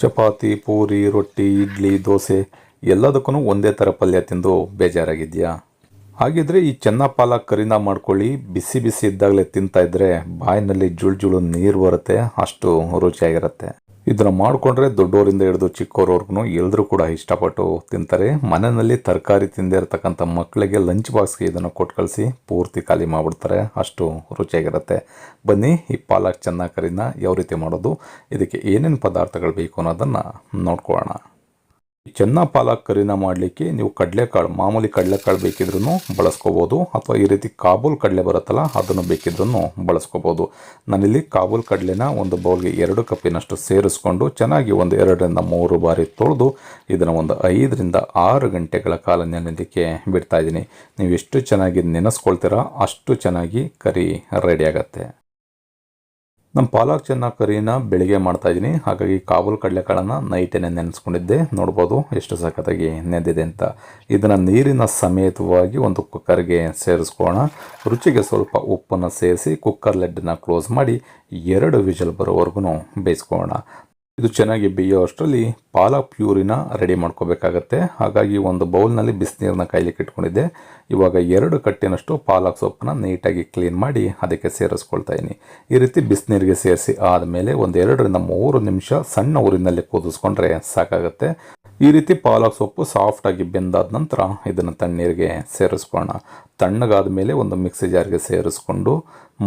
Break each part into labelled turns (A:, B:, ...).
A: ಚಪಾತಿ, ಪೂರಿ, ರೊಟ್ಟಿ, ಇಡ್ಲಿ, ದೋಸೆ ಎಲ್ಲದಕ್ಕೂ ಒಂದೇ ಥರ ಪಲ್ಯ ತಿಂದು ಬೇಜಾರಾಗಿದೆಯಾ ಹಾಗಿದ್ರೆ ಈ ಚೆನ್ನ ಪಾಲಕ್ ಕರಿನ ಮಾಡ್ಕೊಳ್ಳಿ. ಬಿಸಿ ಬಿಸಿ ಇದ್ದಾಗಲೇ ತಿಂತಾ ಇದ್ರೆ ಬಾಯಿನಲ್ಲಿ ಜುಳು ಜುಳು ನೀರು ಬರುತ್ತೆ, ಅಷ್ಟು ರುಚಿಯಾಗಿರುತ್ತೆ. ಇದನ್ನ ಮಾಡಿಕೊಂಡ್ರೆ ದೊಡ್ಡವರಿಂದ ಹಿಡಿದು ಚಿಕ್ಕವ್ರವ್ರಿಗೂ ಎಲ್ಲರೂ ಕೂಡ ಇಷ್ಟಪಟ್ಟು ತಿಂತಾರೆ. ಮನೆಯಲ್ಲಿ ತರಕಾರಿ ತಿಂದೇ ಇರತಕ್ಕಂಥ ಮಕ್ಕಳಿಗೆ ಲಂಚ್ ಬಾಕ್ಸ್ಗೆ ಇದನ್ನು ಕೊಟ್ಟು ಕಳಿಸಿ ಪೂರ್ತಿ ಖಾಲಿ ಮಾಡಿಬಿಡ್ತಾರೆ. ಅಷ್ಟು ರುಚಿಯಾಗಿರುತ್ತೆ. ಬನ್ನಿ, ಈ ಪಾಲಕ್ ಚೆನ್ನಾಗಿ ಕರಿನ ಯಾವ ರೀತಿ ಮಾಡೋದು, ಇದಕ್ಕೆ ಏನೇನು ಪದಾರ್ಥಗಳು ಬೇಕು ಅನ್ನೋದನ್ನು ನೋಡ್ಕೊಳ್ಳೋಣ. ಚೆನ್ನ ಪಾಲಕ್ ಕರಿನ ಮಾಡಲಿಕ್ಕೆ ನೀವು ಕಡಲೆಕಾಳು, ಮಾಮೂಲಿ ಕಡಲೆಕಾಳು ಬೇಕಿದ್ರೂ ಬಳಸ್ಕೋಬೋದು. ಅಥವಾ ಈ ರೀತಿ ಕಾಬೂಲ್ ಕಡಲೆ ಬರುತ್ತಲ್ಲ, ಅದನ್ನು ಬೇಕಿದ್ರೂ ಬಳಸ್ಕೋಬೋದು. ನಾನಿಲ್ಲಿ ಕಾಬೂಲ್ ಕಡಲೆನ ಒಂದು ಬೌಲ್ಗೆ ಎರಡು ಕಪ್ಪಿನಷ್ಟು ಸೇರಿಸ್ಕೊಂಡು ಚೆನ್ನಾಗಿ ಒಂದು ಎರಡರಿಂದ ಮೂರು ಬಾರಿ ತೊಳೆದು, ಇದನ್ನು ಒಂದು ಐದರಿಂದ ಆರು ಗಂಟೆಗಳ ಕಾಲ ನೆನೆದಕ್ಕೆ ಬಿಡ್ತಾ ಇದ್ದೀನಿ. ನೀವು ಎಷ್ಟು ಚೆನ್ನಾಗಿ ನೆನೆಸ್ಕೊಳ್ತೀರಾ, ಅಷ್ಟು ಚೆನ್ನಾಗಿ ಕರಿ ರೆಡಿ ಆಗುತ್ತೆ. ನಮ್ಮ ಪಾಲಕ್ ಚೆನ್ನ ಕರಿನ ಬೆಳಿಗ್ಗೆ ಮಾಡ್ತಾ ಇದ್ದೀನಿ ಹಾಗಾಗಿ ಕಾಬೂಲ್ ಕಡಲೆಕಾಳನ್ನು ನೈಟೇನೆ ನೆನೆಸ್ಕೊಂಡಿದ್ದೆ, ನೋಡ್ಬೋದು ಎಷ್ಟು ಸಖತ್ತಾಗಿ ನೆಂದಿದೆ ಅಂತ. ಇದನ್ನು ನೀರಿನ ಸಮೇತವಾಗಿ ಒಂದು ಕುಕ್ಕರ್ಗೆ ಸೇರಿಸ್ಕೊಳ್ಳೋಣ. ರುಚಿಗೆ ಸ್ವಲ್ಪ ಉಪ್ಪನ್ನು ಸೇರಿಸಿ ಕುಕ್ಕರ್ ಲೆಡ್ಡನ್ನು ಕ್ಲೋಸ್ ಮಾಡಿ ಎರಡು ವಿಜಲ್ ಬರೋವರೆಗೂ ಬೇಯಿಸ್ಕೊಳ್ಳೋಣ. ಇದು ಚೆನ್ನಾಗಿ ಬೇಯೋ ಅಷ್ಟರಲ್ಲಿ ಪಾಲಕ್ ಪ್ಯೂರಿನ ರೆಡಿ ಮಾಡ್ಕೋಬೇಕಾಗತ್ತೆ. ಹಾಗಾಗಿ ಒಂದು ಬೌಲ್ನಲ್ಲಿ ಬಿಸಿನೀರನ್ನ ಕಾಯ್ಲಿಕ್ಕೆ ಇಟ್ಕೊಂಡಿದ್ದೆ. ಇವಾಗ ಎರಡು ಕಟ್ಟಿನಷ್ಟು ಪಾಲಕ್ ಸೊಪ್ಪನ್ನ ನೀಟಾಗಿ ಕ್ಲೀನ್ ಮಾಡಿ ಅದಕ್ಕೆ ಸೇರಿಸ್ಕೊಳ್ತಾ ಇದ್ದೀನಿ. ಈ ರೀತಿ ಬಿಸಿನೀರಿಗೆ ಸೇರಿಸಿ ಆದಮೇಲೆ ಒಂದು ಎರಡರಿಂದ ಮೂರು ನಿಮಿಷ ಸಣ್ಣ ಊರಿನಲ್ಲಿ ಕುದಿಸ್ಕೊಂಡ್ರೆ ಸಾಕಾಗುತ್ತೆ. ಈ ರೀತಿ ಪಾಲಕ್ ಸೊಪ್ಪು ಸಾಫ್ಟಾಗಿ ಬೆಂದಾದ ನಂತರ ಇದನ್ನು ತಣ್ಣೀರಿಗೆ ಸೇರಿಸ್ಕೊಳ್ಳೋಣ. ತಣ್ಣಗಾದ ಮೇಲೆ ಒಂದು ಮಿಕ್ಸಿ ಜಾರ್ಗೆ ಸೇರಿಸ್ಕೊಂಡು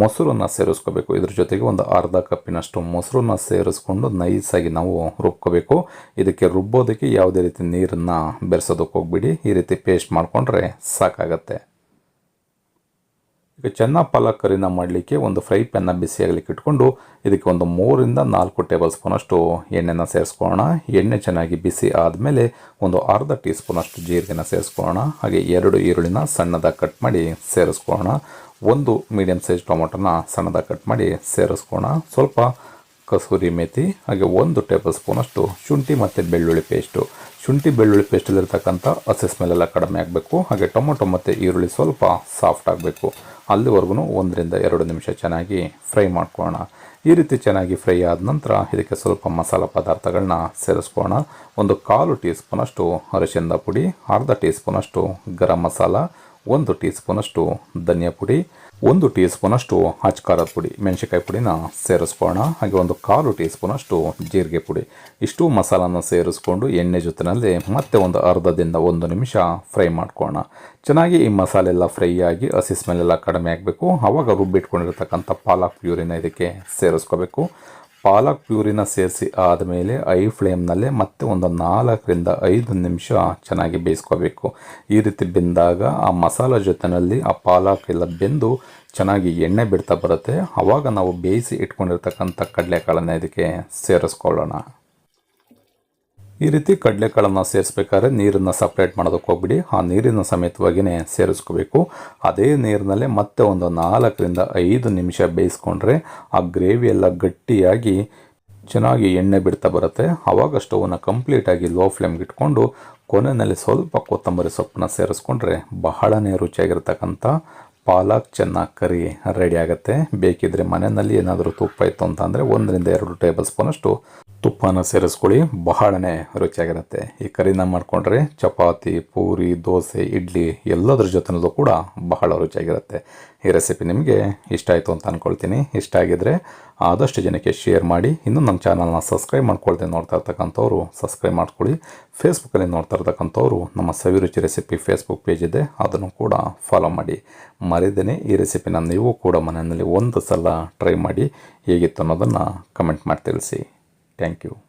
A: ಮೊಸರನ್ನು ಸೇರಿಸ್ಕೋಬೇಕು. ಇದ್ರ ಜೊತೆಗೆ ಒಂದು ಅರ್ಧ ಕಪ್ಪಿನಷ್ಟು ಮೊಸರನ್ನ ಸೇರಿಸ್ಕೊಂಡು ನೈಸಾಗಿ ನಾವು ರುಬ್ಕೋಬೇಕು. ಇದಕ್ಕೆ ರುಬ್ಬೋದಕ್ಕೆ ಯಾವುದೇ ರೀತಿ ನೀರನ್ನು ಬೆರೆಸೋದಕ್ಕೆ ಹೋಗ್ಬಿಡಿ. ಈ ರೀತಿ ಪೇಸ್ಟ್ ಮಾಡಿಕೊಂಡ್ರೆ ಸಾಕಾಗತ್ತೆ. ಈಗ ಚೆನ್ನ ಪಾಲಕ್ ಕರಿನ ಮಾಡಲಿಕ್ಕೆ ಒಂದು ಫ್ರೈ ಪ್ಯಾನ್ನ ಬಿಸಿಯಾಗಲಿಕ್ಕೆ ಇಟ್ಕೊಂಡು ಇದಕ್ಕೆ ಒಂದು ಮೂರಿಂದ ನಾಲ್ಕು ಟೇಬಲ್ ಸ್ಪೂನಷ್ಟು ಎಣ್ಣೆನ ಸೇರಿಸ್ಕೊಳ್ಳೋಣ. ಎಣ್ಣೆ ಚೆನ್ನಾಗಿ ಬಿಸಿ ಆದಮೇಲೆ ಒಂದು ಅರ್ಧ ಟೀ ಸ್ಪೂನಷ್ಟು ಜೀರಿಗೆನ ಸೇರಿಸ್ಕೊಳ್ಳೋಣ. ಹಾಗೆ ಎರಡು ಈರುಳ್ಳಿನ ಸಣ್ಣದಾಗಿ ಕಟ್ ಮಾಡಿ ಸೇರಿಸ್ಕೊಳ್ಳೋಣ. ಒಂದು ಮೀಡಿಯಮ್ ಸೈಜ್ ಟೊಮೊಟೊನ ಸಣ್ಣದಾಗಿ ಕಟ್ ಮಾಡಿ ಸೇರಿಸ್ಕೊಳ್ಳೋಣ. ಸ್ವಲ್ಪ ಕಸೂರಿ ಮೇಥಿ ಹಾಗೆ ಒಂದು ಟೇಬಲ್ ಸ್ಪೂನಷ್ಟು ಶುಂಠಿ ಮತ್ತು ಬೆಳ್ಳುಳ್ಳಿ ಪೇಸ್ಟು. ಶುಂಠಿ, ಬೆಳ್ಳುಳ್ಳಿ ಪೇಸ್ಟಲ್ಲಿರ್ತಕ್ಕಂಥ ಹಸಿ ಸ್ಮೆಲ್ಲೆಲ್ಲ ಕಡಿಮೆ ಆಗಬೇಕು. ಹಾಗೆ ಟೊಮೊಟೊ ಮತ್ತು ಈರುಳ್ಳಿ ಸ್ವಲ್ಪ ಸಾಫ್ಟ್ ಆಗಬೇಕು. ಅಲ್ಲಿವರೆಗೂ ಒಂದರಿಂದ ಎರಡು ನಿಮಿಷ ಚೆನ್ನಾಗಿ ಫ್ರೈ ಮಾಡ್ಕೊಳ್ಳೋಣ. ಈ ರೀತಿ ಚೆನ್ನಾಗಿ ಫ್ರೈ ಆದ ನಂತರ ಇದಕ್ಕೆ ಸ್ವಲ್ಪ ಮಸಾಲೆ ಪದಾರ್ಥಗಳನ್ನ ಸೇರಿಸ್ಕೋಣ ಒಂದು ಕಾಲು ಟೀ ಸ್ಪೂನಷ್ಟು ಅರಿಶಿಣದ ಪುಡಿ, ಅರ್ಧ ಟೀ ಸ್ಪೂನಷ್ಟು ಗರಂ ಮಸಾಲ, ಒಂದು ಟೀ ಸ್ಪೂನಷ್ಟು ಧನಿಯಾ ಪುಡಿ ಒಂದು ಟೀ ಸ್ಪೂನಷ್ಟು ಖಾರದ ಪುಡಿ ಮೆಣಸಿಕಾಯಿ ಪುಡಿನ ಸೇರಿಸ್ಕೊಳ್ಳೋಣ. ಹಾಗೆ ಒಂದು ಕಾಲು ಟೀ ಸ್ಪೂನಷ್ಟು ಜೀರಿಗೆ ಪುಡಿ. ಇಷ್ಟು ಮಸಾಲನ ಸೇರಿಸ್ಕೊಂಡು ಎಣ್ಣೆ ಜೊತೆಯಲ್ಲಿ ಮತ್ತೆ ಒಂದು ಅರ್ಧದಿಂದ ಒಂದು ನಿಮಿಷ ಫ್ರೈ ಮಾಡ್ಕೊಳ್ಳೋಣ. ಚೆನ್ನಾಗಿ ಈ ಮಸಾಲೆ ಎಲ್ಲ ಫ್ರೈ ಆಗಿ ಹಸಿ ಸ್ಮೆಲ್ ಎಲ್ಲ ಕಡಿಮೆ ಆಗಬೇಕು. ಆವಾಗ ರುಬ್ಬಿಟ್ಕೊಂಡಿರ್ತಕ್ಕಂಥ ಪಾಲಕ್ ಪ್ಯೂರಿನ ಇದಕ್ಕೆ ಸೇರಿಸ್ಕೋಬೇಕು. ಪಾಲಕ್ ಪ್ಯೂರಿನ ಸೇರಿಸಿ ಆದಮೇಲೆ ಐ ಫ್ಲೇಮ್ನಲ್ಲೇ ಮತ್ತೆ ಒಂದು ನಾಲ್ಕರಿಂದ ಐದು ನಿಮಿಷ ಚೆನ್ನಾಗಿ ಬೇಯಿಸ್ಕೋಬೇಕು. ಈ ರೀತಿ ಬೆಂದಾಗ ಆ ಮಸಾಲ ಜೊತೆಯಲ್ಲಿ ಆ ಪಾಲಕ್ ಎಲ್ಲ ಬೆಂದು ಚೆನ್ನಾಗಿ ಎಣ್ಣೆ ಬಿಡ್ತಾ ಬರುತ್ತೆ. ಆವಾಗ ನಾವು ಬೇಯಿಸಿ ಇಟ್ಕೊಂಡಿರ್ತಕ್ಕಂಥ ಕಡಲೆಕಾಳನ್ನು ಇದಕ್ಕೆ ಸೇರಿಸ್ಕೊಳ್ಳೋಣ. ಈ ರೀತಿ ಕಡಲೆಕಾಳನ್ನು ಸೇರಿಸ್ಬೇಕಾದ್ರೆ ನೀರನ್ನು ಸಪ್ರೇಟ್ ಮಾಡೋದಕ್ಕೆ ಹೋಗ್ಬಿಡಿ. ಆ ನೀರಿನ ಸಮೇತವಾಗಿಯೇ ಸೇರಿಸ್ಕೋಬೇಕು. ಅದೇ ನೀರಿನಲ್ಲೇ ಮತ್ತೆ ಒಂದು ನಾಲ್ಕರಿಂದ ಐದು ನಿಮಿಷ ಬೇಯಿಸ್ಕೊಂಡ್ರೆ ಆ ಗ್ರೇವಿ ಎಲ್ಲ ಗಟ್ಟಿಯಾಗಿ ಚೆನ್ನಾಗಿ ಎಣ್ಣೆ ಬಿಡ್ತಾ ಬರುತ್ತೆ. ಆವಾಗ ಸ್ಟವನ್ನು ಕಂಪ್ಲೀಟಾಗಿ ಲೋ ಫ್ಲೇಮ್ಗೆ ಇಟ್ಕೊಂಡು ಕೊನೆಯಲ್ಲಿ ಸ್ವಲ್ಪ ಕೊತ್ತಂಬರಿ ಸೊಪ್ಪನ್ನ ಸೇರಿಸ್ಕೊಂಡ್ರೆ ಬಹಳನೇ ರುಚಿಯಾಗಿರ್ತಕ್ಕಂಥ ಪಾಲಕ್ ಚೆನ್ನಾಗಿ ಕರಿ ರೆಡಿ ಆಗುತ್ತೆ. ಬೇಕಿದ್ರೆ ಮನೆಯಲ್ಲಿ ಏನಾದರೂ ತುಪ್ಪ ಇತ್ತು ಅಂತಂದರೆ ಒಂದರಿಂದ ಎರಡು ಟೇಬಲ್ ಸ್ಪೂನಷ್ಟು ತುಪ್ಪನ ಸೇರಿಸ್ಕೊಳ್ಳಿ, ಬಹಳನೇ ರುಚಿಯಾಗಿರುತ್ತೆ. ಈ ಕರಿನ ಮಾಡಿಕೊಂಡ್ರೆ ಚಪಾತಿ, ಪೂರಿ, ದೋಸೆ, ಇಡ್ಲಿ ಎಲ್ಲದರ ಜೊತೆನಲ್ಲೂ ಕೂಡ ಬಹಳ ರುಚಿಯಾಗಿರುತ್ತೆ. ಈ ರೆಸಿಪಿ ನಿಮಗೆ ಇಷ್ಟ ಆಯಿತು ಅಂತ ಅಂದ್ಕೊಳ್ತೀನಿ ಇಷ್ಟ ಆಗಿದ್ರೆ ಆದಷ್ಟು ಜನಕ್ಕೆ ಶೇರ್ ಮಾಡಿ. ಇನ್ನೂ ನಮ್ಮ ಚಾನಲ್ನ ಸಬ್ಸ್ಕ್ರೈಬ್ ಮಾಡ್ಕೊಳ್ದೆ ನೋಡ್ತಾ ಇರ್ತಕ್ಕಂಥವ್ರು ಸಬ್ಸ್ಕ್ರೈಬ್ ಮಾಡ್ಕೊಳ್ಳಿ. ಫೇಸ್ಬುಕ್ಕಲ್ಲಿ ನೋಡ್ತಾ ಇರ್ತಕ್ಕಂಥವ್ರು ನಮ್ಮ ಸವಿರುಚಿ ರೆಸಿಪಿ ಫೇಸ್ಬುಕ್ ಪೇಜ್ ಇದೆ, ಅದನ್ನು ಕೂಡ ಫಾಲೋ ಮಾಡಿ. ಮರಿದೇನೆ ಈ ರೆಸಿಪಿನ ನೀವು ಕೂಡ ಮನೆಯಲ್ಲಿ ಒಂದು ಸಲ ಟ್ರೈ ಮಾಡಿ. ಹೇಗಿತ್ತು ಅನ್ನೋದನ್ನು ಕಮೆಂಟ್ ಮಾಡಿ ತಿಳಿಸಿ. Thank you.